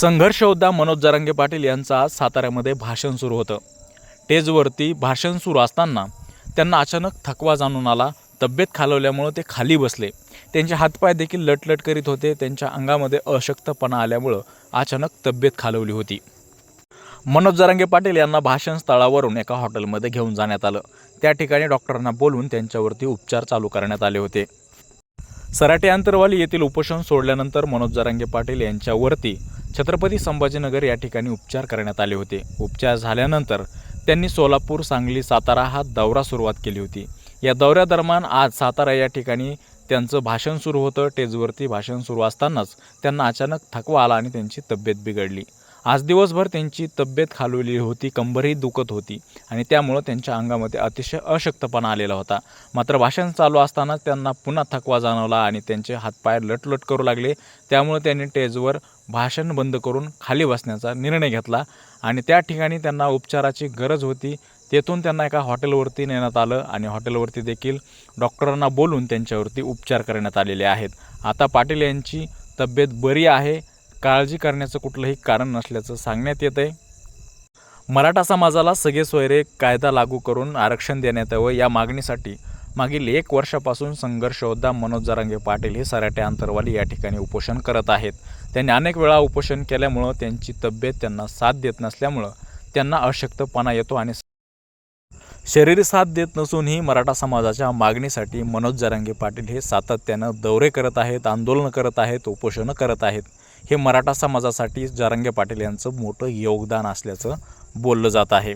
संघर्ष होता मनोज जरांगे पाटील यांचं आज साताऱ्यामध्ये भाषण सुरू होतं. टेजवरती भाषण सुरू असताना त्यांना अचानक थकवा जाणून आला तब्येत खालवल्यामुळं ते खाली बसले. त्यांचे हातपाय देखील लटलट करीत होते त्यांच्या अंगामध्ये अशक्तपणा आल्यामुळं अचानक तब्येत खालवली होती. मनोज जरांगे पाटील यांना भाषण स्थळावरून एका हॉटेलमध्ये घेऊन जाण्यात आलं. त्या ठिकाणी डॉक्टरांना बोलून त्यांच्यावरती उपचार चालू करण्यात आले होते. सराटे अंतरवाली येथील उपोषण सोडल्यानंतर मनोज जरांगे पाटील यांच्यावरती छत्रपती संभाजीनगर या ठिकाणी उपचार करण्यात आले होते. उपचार झाल्यानंतर त्यांनी सोलापूर सांगली सातारा हा दौरा सुरुवात केली होती. या दौऱ्यादरम्यान आज सातारा या ठिकाणी त्यांचं भाषण सुरू होतं. टेजवरती भाषण सुरू असतानाच त्यांना अचानक थकवा आला आणि त्यांची तब्येत बिघडली. आज दिवसभर त्यांची तब्येत खालवली होती कंबरही दुखत होती आणि त्यामुळं त्यांच्या अंगामध्ये अतिशय अशक्तपणा आलेला होता. मात्र भाषण चालू असताना त्यांना पुन्हा थकवा जाणवला आणि त्यांचे हातपाय लटलट करू लागले. त्यामुळे त्यांनी टेजवर भाषण बंद करून खाली बसण्याचा निर्णय घेतला आणि त्या ठिकाणी त्यांना उपचाराची गरज होती. तेथून त्यांना एका हॉटेलवरती नेण्यात आलं आणि हॉटेलवरती देखील डॉक्टरांना बोलून त्यांच्यावरती उपचार करण्यात आलेले आहेत. आता पाटील यांची तब्येत बरी आहे. काळजी करण्याचं कुठलंही कारण नसल्याचं सांगण्यात येत आहे. मराठा समाजाला सगळे सोयरे कायदा लागू करून आरक्षण देण्यात यावं या मागणीसाठी मागील एक वर्षापासून संघर्ष योद्धा मनोज जरांगे पाटील हे सराटे अंतरवाली या ठिकाणी उपोषण करत आहेत. त्यांनी अनेक वेळा उपोषण केल्यामुळं त्यांची तब्येत त्यांना साथ देत नसल्यामुळं त्यांना अशक्तपणा येतो आणि शरीर साथ देत नसूनही मराठा समाजाच्या मागणीसाठी मनोज जरांगे पाटील हे सातत्यानं दौरे करत आहेत आंदोलनं करत आहेत उपोषणं करत आहेत. हे मराठा समाजासाठी जारंगे पाटील यांचं मोठं योगदान असल्याचं बोललं जात आहे.